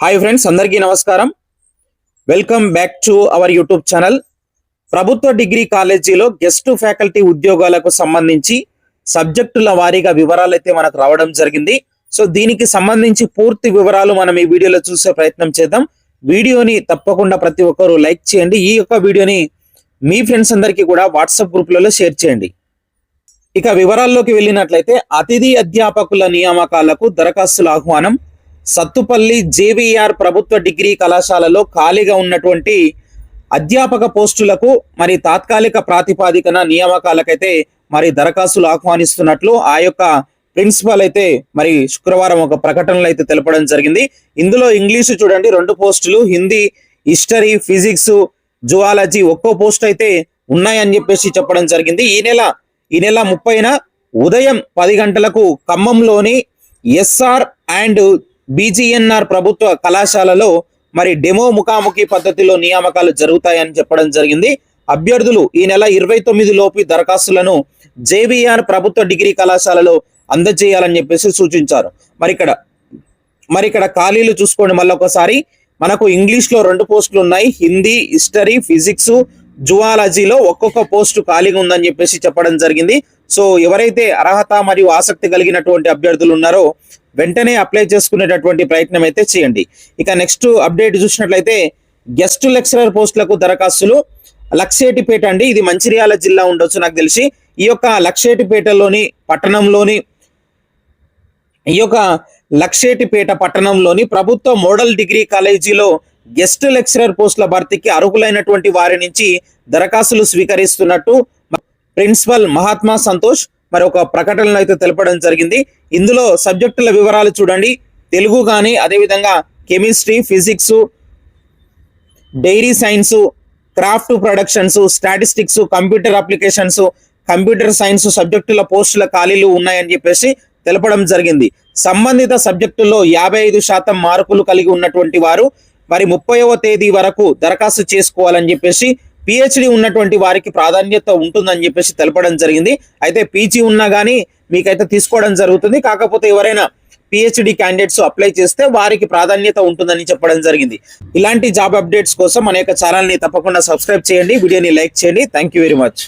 Hi friends అందరికీ నమస్కారం. Welcome back to our YouTube channel. ప్రభుత్వ డిగ్రీ కాలేజీలో గెస్ట్ ఫ్యాకల్టీ ఉద్యోగాలకు సంబంధించి సబ్జెక్టుల వారీగా వివరాలు అయితే మనకు రావడం జరిగింది. సో దీనికి సంబంధించి పూర్తి వివరాలు మనం ఈ వీడియోలో చూసే ప్రయత్నం చేద్దాం. వీడియోని తప్పకుండా ప్రతి ఒక్కరూ లైక్ చేయండి. ఈ యొక్క వీడియోని మీ ఫ్రెండ్స్ అందరికీ కూడా వాట్సాప్ గ్రూప్లలో షేర్ చేయండి. ఇక వివరాల్లోకి వెళ్ళినట్లయితే అతిథి అధ్యాపకుల నియామకాలకు దరఖాస్తుల ఆహ్వానం సత్తుపల్లి జేవిఆర్ ప్రభుత్వ డిగ్రీ కళాశాలలో ఖాళీగా ఉన్నటువంటి అధ్యాపక పోస్టులకు మరి తాత్కాలిక ప్రాతిపాదికన నియామకాలకైతే మరి దరఖాస్తులు ఆహ్వానిస్తున్నట్లు ఆ యొక్క ప్రిన్సిపల్ అయితే మరి శుక్రవారం ఒక ప్రకటనలో అయితే తెలపడం జరిగింది. ఇందులో ఇంగ్లీషు చూడండి రెండు పోస్టులు హిందీ హిస్టరీ ఫిజిక్స్ జువాలజీ ఒక్కో పోస్ట్ అయితే ఉన్నాయని చెప్పేసి చెప్పడం జరిగింది. ఈ నెల ఈ నెల ముప్పైన ఉదయం పది గంటలకు ఖమ్మంలోని ఎస్ఆర్ అండ్ బీజీఎన్ఆర్ ప్రభుత్వ కళాశాలలో మరి డెమో ముఖాముఖి పద్ధతిలో నియామకాలు జరుగుతాయని చెప్పడం జరిగింది. అభ్యర్థులు ఈ నెల ఇరవై తొమ్మిది లోపు దరఖాస్తులను జేబీఆర్ ప్రభుత్వ డిగ్రీ కళాశాలలో అందజేయాలని చెప్పేసి సూచించారు. మరి ఇక్కడ మరి ఇక్కడ ఖాళీలు చూసుకోండి మళ్ళీ ఒకసారి మనకు ఇంగ్లీష్లో రెండు పోస్టులు ఉన్నాయి. హిందీ హిస్టరీ ఫిజిక్స్ జువాలజీలో ఒక్కొక్క పోస్టు ఖాళీగా ఉందని చెప్పేసి చెప్పడం జరిగింది. సో ఎవరైతే అర్హత మరియు ఆసక్తి కలిగినటువంటి అభ్యర్థులు ఉన్నారో వెంటనే అప్లై చేసుకునేటటువంటి ప్రయత్నం అయితే చేయండి. ఇక నెక్స్ట్ అప్డేట్ చూసినట్లయితే గెస్ట్ లెక్చరర్ పోస్టులకు దరఖాస్తులు. లక్షేటిపేట అండి ఇది మంచిర్యాల జిల్లా ఉండొచ్చు నాకు తెలిసి. ఈ యొక్క లక్షేటిపేటలోని పట్టణంలోని ఈ యొక్క లక్షేటిపేట పట్టణంలోని ప్రభుత్వ మోడల్ డిగ్రీ కాలేజీలో గెస్ట్ లెక్చరర్ పోస్టుల భర్తీకి అర్హులైనటువంటి వారి నుంచి దరఖాస్తులు స్వీకరిస్తున్నట్టు ప్రిన్సిపల్ మహాత్మా సంతోష్ మరి ఒక ప్రకటనలో అయితే తెలపడం జరిగింది. ఇందులో సబ్జెక్టుల వివరాలు చూడండి. తెలుగు కానీ అదేవిధంగా chemistry physics dairy science craft productions statistics computer applications computer science సబ్జెక్టుల పోస్టుల ఖాళీలు ఉన్నాయని చెప్పేసి తెలపడం జరిగింది. సంబంధిత సబ్జెక్టుల్లో యాభై ఐదు శాతం మార్కులు కలిగి ఉన్నటువంటి వారు మరి ముప్పైవ తేదీ వరకు దరఖాస్తు చేసుకోవాలని చెప్పేసి పిహెచ్డి ఉన్నటువంటి వారికి ప్రాధాన్యత ఉంటుందని చెప్పేసి తెలపడం జరిగింది. అయితే పీజీ ఉన్నా కానీ మీకైతే తీసుకోవడం జరుగుతుంది. కాకపోతే ఎవరైనా పిహెచ్డి క్యాండిడేట్స్ అప్లై చేస్తే వారికి ప్రాధాన్యత ఉంటుందని చెప్పడం జరిగింది. ఇలాంటి జాబ్ అప్డేట్స్ కోసం మన యొక్క ఛానల్ని తప్పకుండా సబ్స్క్రైబ్ చేయండి. వీడియోని లైక్ చేయండి. Thank you very much